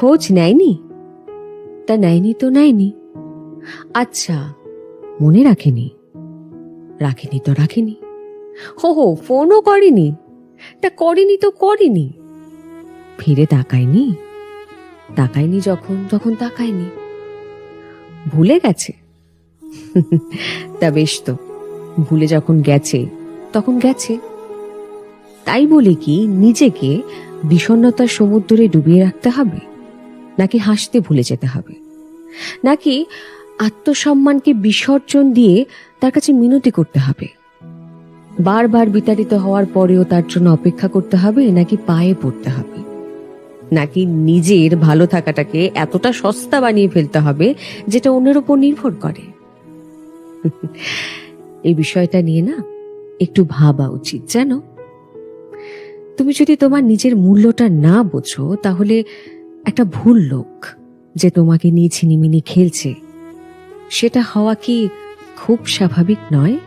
খোঁজ নেয়নি? তা নেয়নি তো নেয়নি। আচ্ছা মনে রাখেনি। রাখেনি তো রাখেনি। হো হো, ফোনও করেনি। তা করেনি তো করেনি। ফিরে তাকায়নি। তাকায়নি যখন, তখন তাকায়নি। ভুলে গেছে। তা বেশ তো, ভুলে যখন গেছে, তখন গেছে। তাই বলে কি, নিজেকে বিষণ্ণতার সমুদ্রে ডুবিয়ে রাখতে হবে? নাকি হাসতে ভুলে যেতে হবে? নাকি আত্মসম্মানকে বিসর্জন দিয়ে তার কাছে মিনতি করতে হবে? বারবার বিতাড়িত হওয়ার পরেও তার জন্য অপেক্ষা করতে হবে, নাকি পায়ে পড়তে হবে? নাকি নিজের ভালো থাকাটাকে এতটা সস্তা বানিয়ে ফেলতে হবে, যেটা অন্যের উপর নির্ভর করে? এই বিষয়টা নিয়ে না একটু ভাবা উচিত, জানো? তুমি যদি তোমার নিজের মূল্যটা না বোঝো, তাহলে একটা ভুল লোক যে তোমাকে নিয়ে ঝিনিমিনি খেলছে। সেটা হওয়া কি খুব স্বাভাবিক নয়?